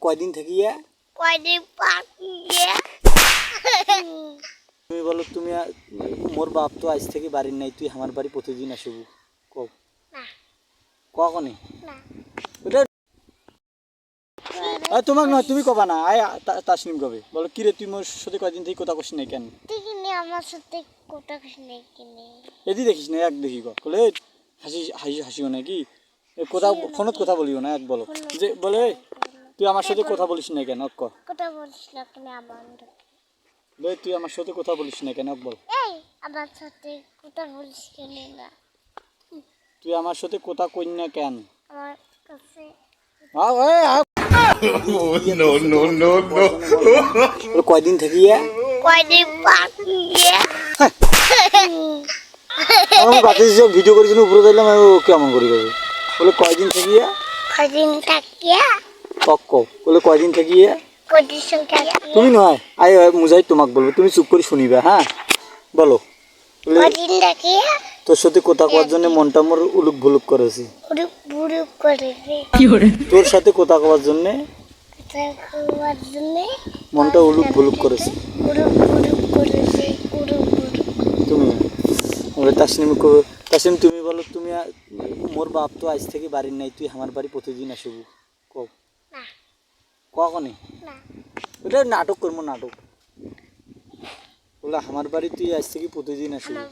কয়দিন থেকে ইয়া কয়দিন পাকিয়ে তুমি বলো তুমি মোর বাপ তো আজ থেকে বাড়ির নাই তুই আমার বাড়ি প্রতিদিন আসব। কও। না। কখনই না। আরে তোমাক নয় তুমি কবা না আয় তাসনিম কবে? বলো কিরে তুই মোর সাথে কয়দিন থেকে কথা কছিস নাই কেন? আমার সাথে কোটা নেই কিনে। এদি দেখিস না এক দেখি ক। বলে হাসি হাসি হাসিও নাকি? এ কথা ফোনত কথা বলিও না এক বলো। যে বলে "এই, তুই আমার সাথে কথা বলিস না কেন অক ক কোটা বলিস না কিনে আমার বলে তুই আমার সাথে কথা বলিস না কেন বল এই আমার সাথে কোটা বলিস কিনে না? তুই আমার সাথে কথা কই না কেন? আমার কাছে আও, এই, no, no, no. বলে, কয়দিন থেকে কয়দিন পাকিয়ে আমি বাকি যে ভিডিও করেছিল উপরে দিলাম কেমন করে বলে কয়দিন থেকে কয়দিন থাকিয়া? অক কও বলে কয়দিন থেকে ইয়া তুমি নয় আই মুজাই তোমাক বলব তুমি চুপ করে শুনিবা হ্যাঁ বলো। তোর সাথে কথা কওয়ার জন্য মনটা মোর উলুক ভুলুক করেছি তোর সাথে কথা কওয়ার জন্য মনটা উলুক ভুলুক করেছে তুমি বলে তাসনিম তাসনিম তুমি বলো তুমি মোর বাপ তো আজ থেকে বাড়ির নাই তুই আমার বাড়ি প্রতিদিন আসব না। কখনই? না। ওটা নাটক করব নাটক। বলে আমার বাড়ি তুই আজ থেকে প্রতিদিন আসবি। আমার